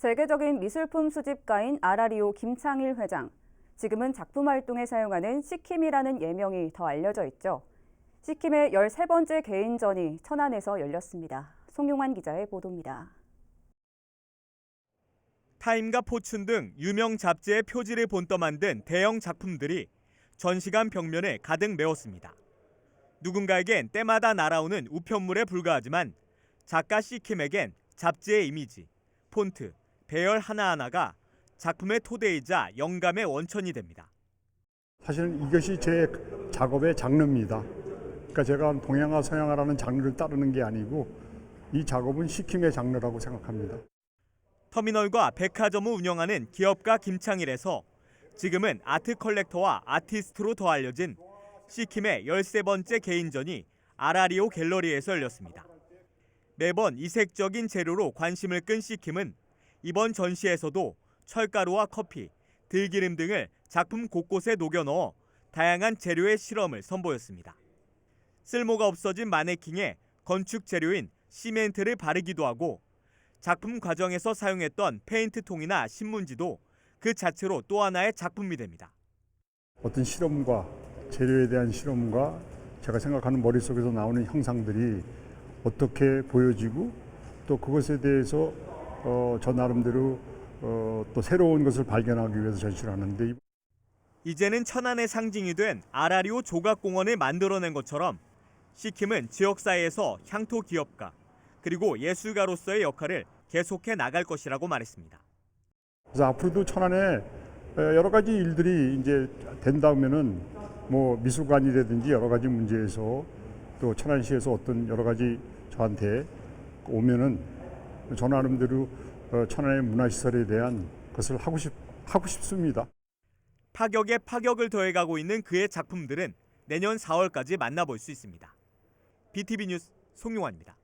세계적인 미술품 수집가인 아라리오 김창일 회장. 지금은 작품 활동에 사용하는 시킴이라는 예명이 더 알려져 있죠. 시킴의 13번째 개인전이 천안에서 열렸습니다. 송용환 기자의 보도입니다. 타임과 포춘 등 유명 잡지의 표지를 본떠 만든 대형 작품들이 전시관 벽면에 가득 메웠습니다. 누군가에겐 때마다 날아오는 우편물에 불과하지만 작가 시킴에겐 잡지의 이미지, 폰트, 배열 하나하나가 작품의 토대이자 영감의 원천이 됩니다. 사실은 이것이 제 작업의 장르입니다. 그러니까 제가 동양화 서양화라는 장르를 따르는 게 아니고 이 작업은 시킴의 장르라고 생각합니다. 터미널과 백화점을 운영하는 기업가 김창일에서 지금은 아트 컬렉터와 아티스트로 더 알려진 시킴의 13번째 개인전이 아라리오 갤러리에서 열렸습니다. 매번 이색적인 재료로 관심을 끈 시킴은 이번 전시에서도 철가루와 커피, 들기름 등을 작품 곳곳에 녹여 넣어 다양한 재료의 실험을 선보였습니다. 쓸모가 없어진 마네킹에 건축 재료인 시멘트를 바르기도 하고 작품 과정에서 사용했던 페인트통이나 신문지도 그 자체로 또 하나의 작품이 됩니다. 어떤 실험과 재료에 대한 실험과 제가 생각하는 머릿속에서 나오는 형상들이 어떻게 보여지고 또 그것에 대해서 어, 저 나름대로 어, 또 새로운 것을 발견하기 위해서 전시를 하는데 이제는 천안의 상징이 된 아라리오 조각공원을 만들어낸 것처럼 시킴은 지역사회에서 향토 기업가 그리고 예술가로서의 역할을 계속해 나갈 것이라고 말했습니다. 그래서 앞으로도 천안에 여러 가지 일들이 이제 된다면은 뭐 미술관이라든지 여러 가지 문제에서 또 천안시에서 어떤 여러 가지 저한테 오면은 저 나름대로 어, 천안의 문화시설에 대한 것을 하고 싶 하고 싶습니다. 파격에 파격을 더해가고 있는 그의 작품들은 내년 4월까지 만나볼 수 있습니다. BTV 뉴스 송용환입니다.